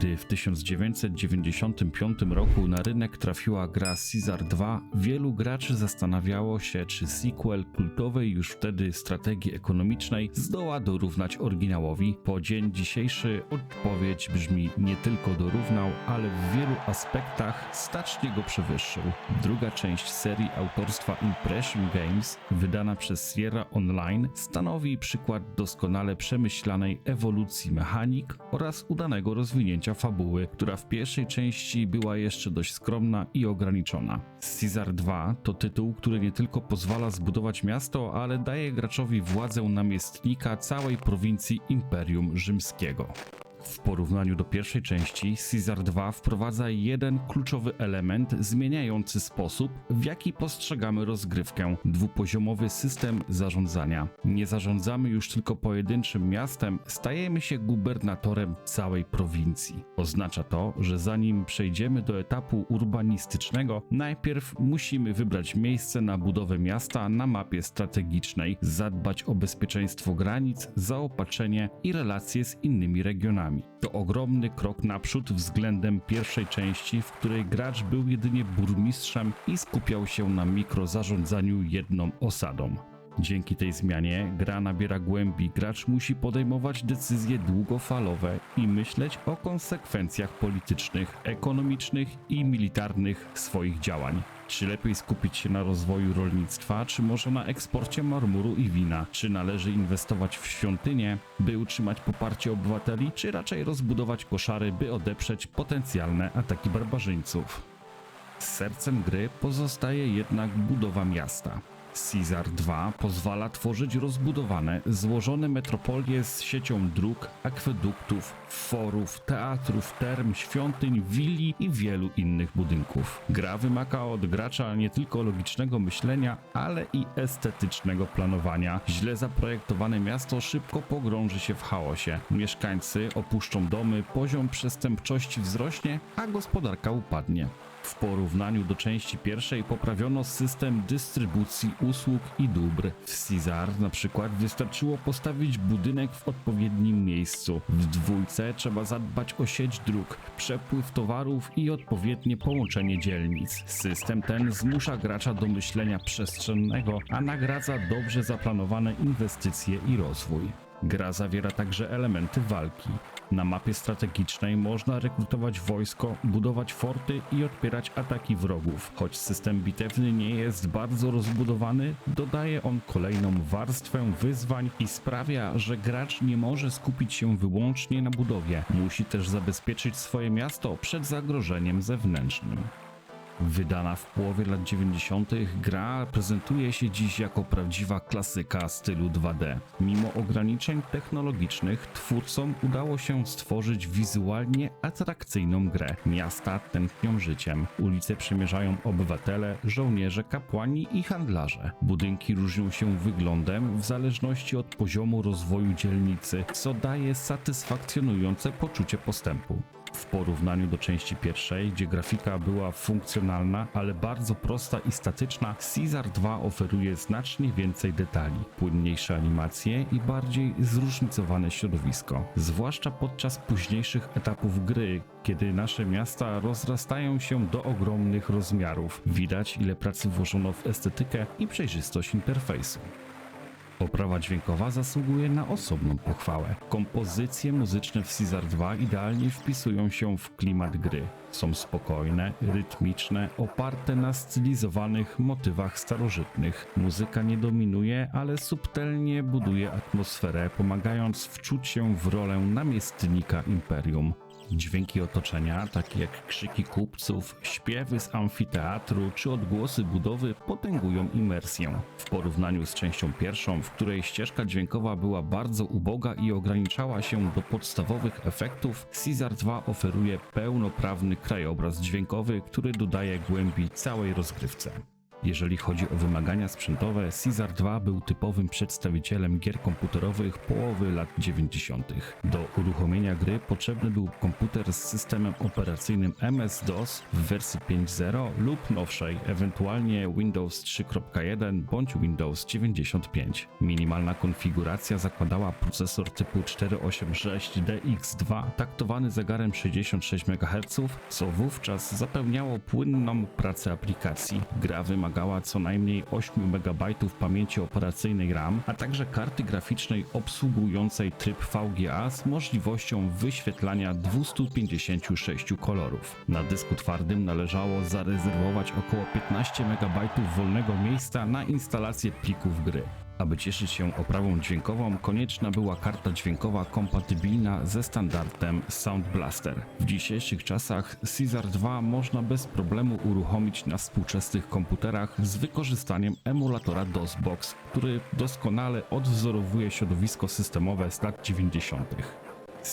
Gdy w 1995 roku na rynek trafiła gra Caesar 2, wielu graczy zastanawiało się, czy sequel kultowej już wtedy strategii ekonomicznej zdoła dorównać oryginałowi. Po dzień dzisiejszy odpowiedź brzmi nie tylko dorównał, ale w wielu aspektach znacznie go przewyższył. Druga część serii autorstwa Impression Games, wydana przez Sierra Online, stanowi przykład doskonale przemyślanej ewolucji mechanik oraz udanego rozwinięcia fabuły, która w pierwszej części była jeszcze dość skromna i ograniczona. Caesar 2 to tytuł, który nie tylko pozwala zbudować miasto, ale daje graczowi władzę namiestnika całej prowincji Imperium Rzymskiego. W porównaniu do pierwszej części, Caesar 2 wprowadza jeden kluczowy element zmieniający sposób, w jaki postrzegamy rozgrywkę dwupoziomowy system zarządzania. Nie zarządzamy już tylko pojedynczym miastem, stajemy się gubernatorem całej prowincji. Oznacza to, że zanim przejdziemy do etapu urbanistycznego, najpierw musimy wybrać miejsce na budowę miasta na mapie strategicznej, zadbać o bezpieczeństwo granic, zaopatrzenie i relacje z innymi regionami. To ogromny krok naprzód względem pierwszej części, w której gracz był jedynie burmistrzem i skupiał się na mikrozarządzaniu jedną osadą. Dzięki tej zmianie gra nabiera głębi, gracz musi podejmować decyzje długofalowe i myśleć o konsekwencjach politycznych, ekonomicznych i militarnych swoich działań. Czy lepiej skupić się na rozwoju rolnictwa, czy może na eksporcie marmuru i wina? Czy należy inwestować w świątynie, by utrzymać poparcie obywateli, czy raczej rozbudować koszary, by odeprzeć potencjalne ataki barbarzyńców? Sercem gry pozostaje jednak budowa miasta. Caesar 2 pozwala tworzyć rozbudowane, złożone metropolie z siecią dróg, akweduktów, forów, teatrów, term, świątyń, willi i wielu innych budynków. Gra wymaga od gracza nie tylko logicznego myślenia, ale i estetycznego planowania. Źle zaprojektowane miasto szybko pogrąży się w chaosie. Mieszkańcy opuszczą domy, poziom przestępczości wzrośnie, a gospodarka upadnie. W porównaniu do części pierwszej poprawiono system dystrybucji usług i dóbr. W Caesar na przykład wystarczyło postawić budynek w odpowiednim miejscu. W dwójce trzeba zadbać o sieć dróg, przepływ towarów i odpowiednie połączenie dzielnic. System ten zmusza gracza do myślenia przestrzennego, a nagradza dobrze zaplanowane inwestycje i rozwój. Gra zawiera także elementy walki. Na mapie strategicznej można rekrutować wojsko, budować forty i odpierać ataki wrogów. Choć system bitewny nie jest bardzo rozbudowany, dodaje on kolejną warstwę wyzwań i sprawia, że gracz nie może skupić się wyłącznie na budowie. Musi też zabezpieczyć swoje miasto przed zagrożeniem zewnętrznym. Wydana w połowie lat 90., gra prezentuje się dziś jako prawdziwa klasyka stylu 2D. Mimo ograniczeń technologicznych, twórcom udało się stworzyć wizualnie atrakcyjną grę. Miasta tętnią życiem, ulice przemierzają obywatele, żołnierze, kapłani i handlarze. Budynki różnią się wyglądem w zależności od poziomu rozwoju dzielnicy, co daje satysfakcjonujące poczucie postępu. W porównaniu do części pierwszej, gdzie grafika była funkcjonalna, ale bardzo prosta i statyczna, Caesar 2 oferuje znacznie więcej detali, płynniejsze animacje i bardziej zróżnicowane środowisko. Zwłaszcza podczas późniejszych etapów gry, kiedy nasze miasta rozrastają się do ogromnych rozmiarów. Widać, ile pracy włożono w estetykę i przejrzystość interfejsu. Oprawa dźwiękowa zasługuje na osobną pochwałę. Kompozycje muzyczne w Caesar 2 idealnie wpisują się w klimat gry. Są spokojne, rytmiczne, oparte na stylizowanych motywach starożytnych. Muzyka nie dominuje, ale subtelnie buduje atmosferę, pomagając wczuć się w rolę namiestnika imperium. Dźwięki otoczenia, takie jak krzyki kupców, śpiewy z amfiteatru czy odgłosy budowy potęgują imersję. W porównaniu z częścią pierwszą, w której ścieżka dźwiękowa była bardzo uboga i ograniczała się do podstawowych efektów, Caesar 2 oferuje pełnoprawny krajobraz dźwiękowy, który dodaje głębi całej rozgrywce. Jeżeli chodzi o wymagania sprzętowe, Caesar 2 był typowym przedstawicielem gier komputerowych połowy lat 90. Do uruchomienia gry potrzebny był komputer z systemem operacyjnym MS-DOS w wersji 5.0 lub nowszej, ewentualnie Windows 3.1 bądź Windows 95. Minimalna konfiguracja zakładała procesor typu 486DX2 taktowany zegarem 66 MHz, co wówczas zapewniało płynną pracę aplikacji. Gra wymagała co najmniej 8 MB pamięci operacyjnej RAM, a także karty graficznej obsługującej tryb VGA z możliwością wyświetlania 256 kolorów. Na dysku twardym należało zarezerwować około 15 MB wolnego miejsca na instalację plików gry. Aby cieszyć się oprawą dźwiękową, konieczna była karta dźwiękowa kompatybilna ze standardem Sound Blaster. W dzisiejszych czasach Caesar 2 można bez problemu uruchomić na współczesnych komputerach z wykorzystaniem emulatora DOSBox, który doskonale odwzorowuje środowisko systemowe z lat 90.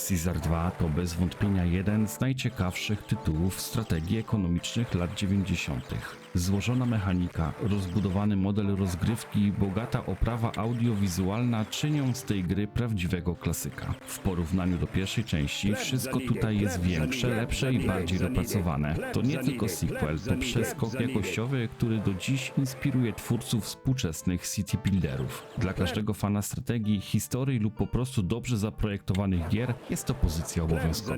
Caesar 2 to bez wątpienia jeden z najciekawszych tytułów strategii ekonomicznych lat 90. Złożona mechanika, rozbudowany model rozgrywki i bogata oprawa audiowizualna czynią z tej gry prawdziwego klasyka. W porównaniu do pierwszej części wszystko tutaj jest większe, lepsze i bardziej dopracowane. To nie tylko sequel, to przeskok jakościowy, który do dziś inspiruje twórców współczesnych city builderów. Dla każdego fana strategii, historii lub po prostu dobrze zaprojektowanych gier jest to pozycja obowiązkowa.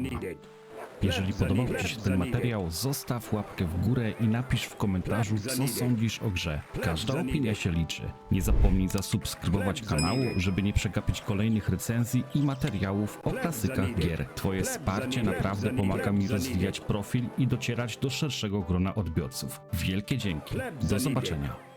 Jeżeli podobał Ci się ten materiał, zostaw łapkę w górę i napisz w komentarzu, co sądzisz o grze. Każda opinia się liczy. Nie zapomnij zasubskrybować kanału, żeby nie przegapić kolejnych recenzji i materiałów o klasykach gier. Twoje wsparcie naprawdę pomaga mi rozwijać profil i docierać do szerszego grona odbiorców. Wielkie dzięki. Do zobaczenia.